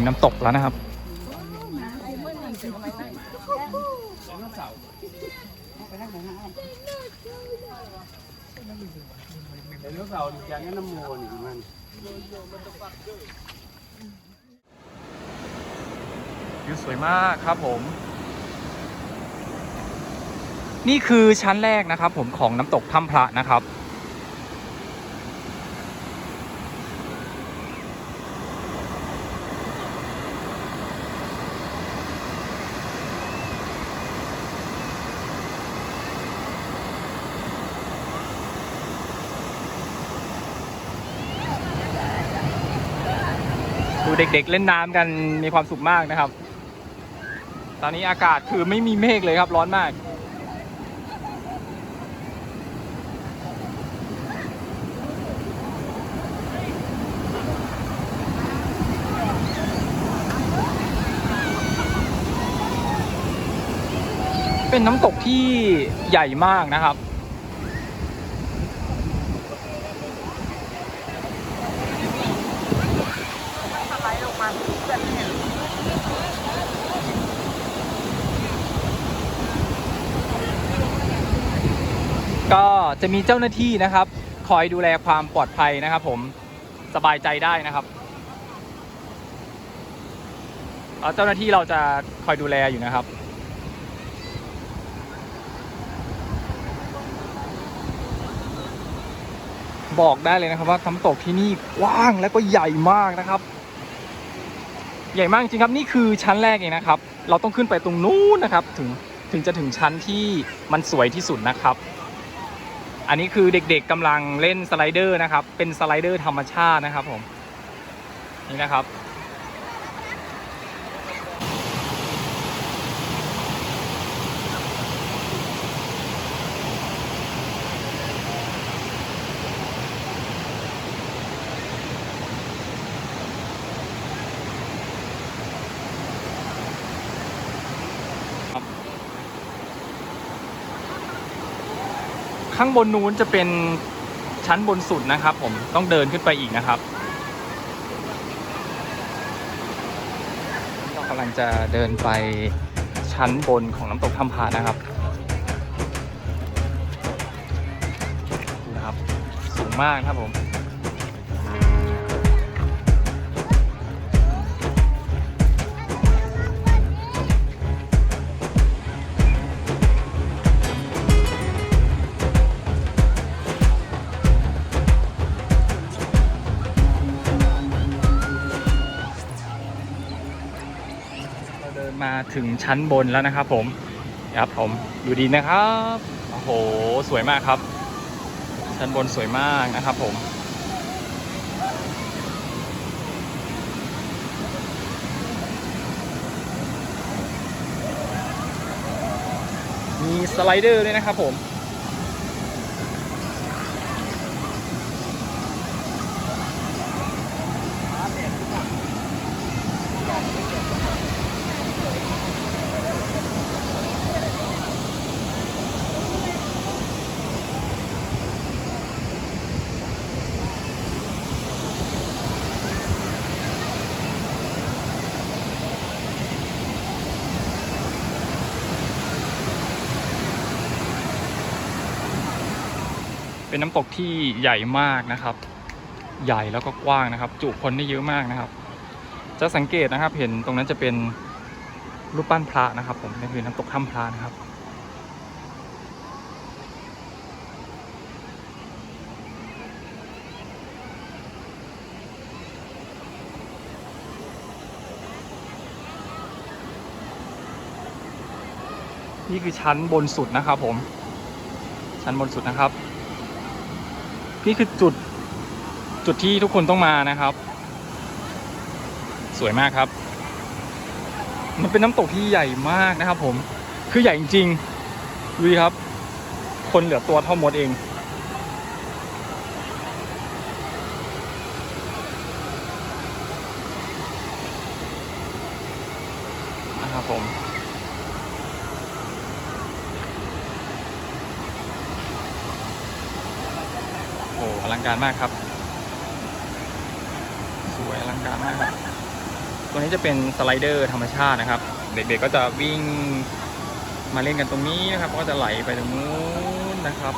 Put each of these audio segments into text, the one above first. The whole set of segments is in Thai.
งน้ำตกแล้วนะครับไดโนเสาร์อย่างนั้นน้ำมูลมันวิวสวยมากครับผม นี่คือชั้นแรกนะครับผมของน้ำตกถ้ำพระนะครับ เด็กๆเล่นน้ำกันมีความสุขมากนะครับ ตอนนี้อากาศคือไม่มีเมฆเลยครับร้อนมากเป็นน้ำตกที่ใหญ่มากนะครับ ก็จะมีเจ้าหน้าที่นะครับ คอยดูแลความปลอดภัยนะครับ ผมสบายใจได้นะครับเอ่อเจ้าหน้าที่เราจะคอยดูแลอยู่นะครับ บอกได้เลยนะครับว่าน้ำตกที่นี่กว้างและก็ใหญ่มากนะครับ ใหญ่มากจริงครับนี่คือชั้นแรกเองนะครับ เราต้องขึ้นไปตรงนู้นนะครับ ถึงถึงจะถึงชั้นที่มันสวยที่สุดนะครับ อันนี้คือเด็กๆกำลังเล่นสไลเดอร์นะครับ เป็นสไลเดอร์ธรรมชาตินะครับผม นี่นะครับ ข้างบนนู้นจะเป็นชั้นบนสุดนะครับ ผมต้องเดินขึ้นไปอีกนะครับเรากำลังจะเดินไปชั้นบนของน้ำตกถ้ำพานะครับดูนะครับ สูงมากครับผม มาถึงชั้นบนแล้วนะครับ ผมครับผมดูดีนะครับโอ้โหสวยมากครับ ชั้นบนสวยมากนะครับ ผมมีสไลเดอร์ด้วยนะครับผม เป็นน้ำตกที่ใหญ่มากนะครับ ใหญ่แล้วก็กว้างนะครับ จุคนได้เยอะมากนะครับ จะสังเกตนะครับ เห็นตรงนั้นจะเป็นรูปปั้นพระนะครับ ผมนี่คือน้ำตกถ้ำพระนะครับนี่คือชั้นบนสุดนะครับผม ชั้นบนสุดนะครับ นี่คือจุดจุดที่ทุกคนต้องมานะครับ สวยมากครับ มันเป็นน้ำตกที่ใหญ่มากนะครับ ผม คือใหญ่จริงๆดูดิครับ คนเหลือตัวเท่ามดเองนะครับผม โอ้อ ลังการมากครับ สวยอลังการมากครับ ตัวนี้จะเป็นสไลเดอร์ธรรมชาตินะครับ เด็กๆก็จะวิ่งมาเล่นกันตรงนี้นะครับ ก็จะไหลไปตรงนู้นนะครับ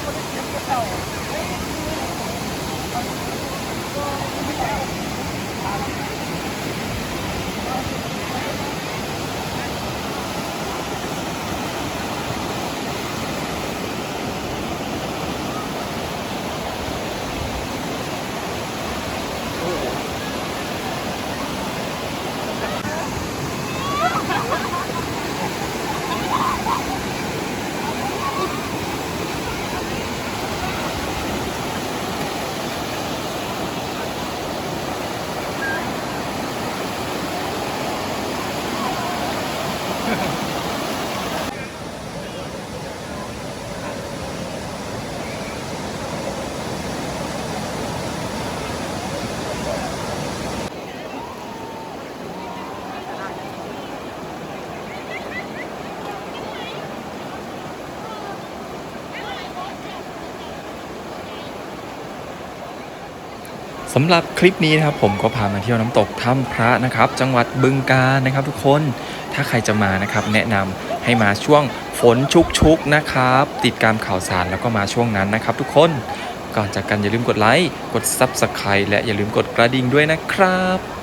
Thank you. สำหรับคลิปนี้นะครับผมก็พามาเที่ยวน้ำตกถ้ำพระนะครับ จังหวัดบึงกาฬนะครับ ทุกคนถ้าใครจะมานะครับ แนะนำให้มาช่วงฝนชุกชุกนะครับ ติดตามข่าวสารแล้วก็มาช่วงนั้นนะครับ ทุกคนก่อนจากกันอย่าลืมกดไลค์กด Subscribe และอย่าลืมกดกระดิ่งด้วยนะครับ